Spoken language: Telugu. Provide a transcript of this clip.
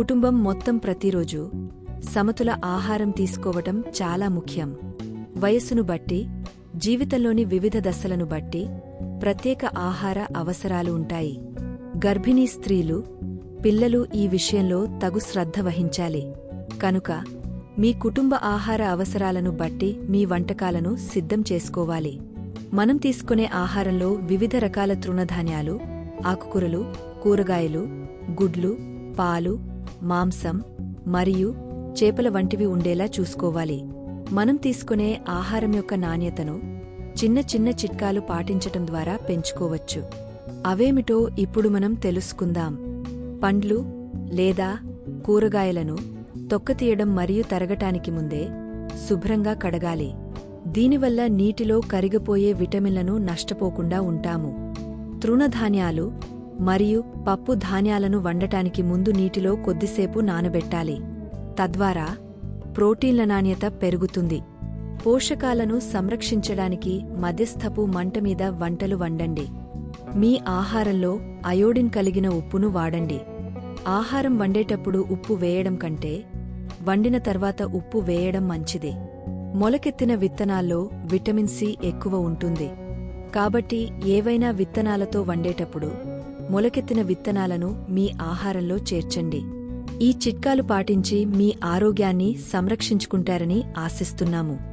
కుటుంబం మొత్తం ప్రతిరోజు సమతుల ఆహారం తీసుకోవటం చాలా ముఖ్యం. వయస్సును బట్టి జీవితంలోని వివిధ దశలను బట్టి ప్రత్యేక ఆహార అవసరాలు ఉంటాయి. గర్భిణీ స్త్రీలు పిల్లలు ఈ విషయంలో తగు శ్రద్ధ వహించాలి. కనుక మీ కుటుంబ ఆహార అవసరాలను బట్టి మీ వంటకాలను సిద్ధం చేసుకోవాలి. మనం తీసుకునే ఆహారంలో వివిధ రకాల తృణధాన్యాలు ఆకుకూరలు కూరగాయలు గుడ్లు పాలు మాంసం మరియు చేపల వంటివి ఉండేలా చూసుకోవాలి. మనం తీసుకునే ఆహారం యొక్క నాణ్యతను చిన్న చిన్న చిట్కాలు పాటించటం ద్వారా పెంచుకోవచ్చు. అవేమిటో ఇప్పుడు మనం తెలుసుకుందాం. పండ్లు లేదా కూరగాయలను తొక్కతీయడం మరియు తరగటానికి ముందే శుభ్రంగా కడగాలి. దీనివల్ల నీటిలో కరిగిపోయే విటమిన్లను నష్టపోకుండా ఉంటాము. తృణధాన్యాలు మరియు పప్పు ధాన్యాలను వండటానికి ముందు నీటిలో కొద్దిసేపు నానబెట్టాలి. తద్వారా ప్రోటీన్ల నాణ్యత పెరుగుతుంది. పోషకాలను సంరక్షించడానికి మధ్యస్థపు మంట మీద వంటలు వండండి. మీ ఆహారంలో అయోడిన్ కలిగిన ఉప్పును వాడండి. ఆహారం వండేటప్పుడు ఉప్పు వేయడం కంటే వండిన తర్వాత ఉప్పు వేయడం మంచిది. మొలకెత్తిన విత్తనాల్లో విటమిన్ సి ఎక్కువ ఉంటుంది. కాబట్టి ఏవైనా విత్తనాలతో వండేటప్పుడు మొలకెత్తిన విత్తనాలను మీ ఆహారంలో చేర్చండి. ఈ చిట్కాలు పాటించి మీ ఆరోగ్యాన్ని సంరక్షించుకుంటారని ఆశిస్తున్నాము.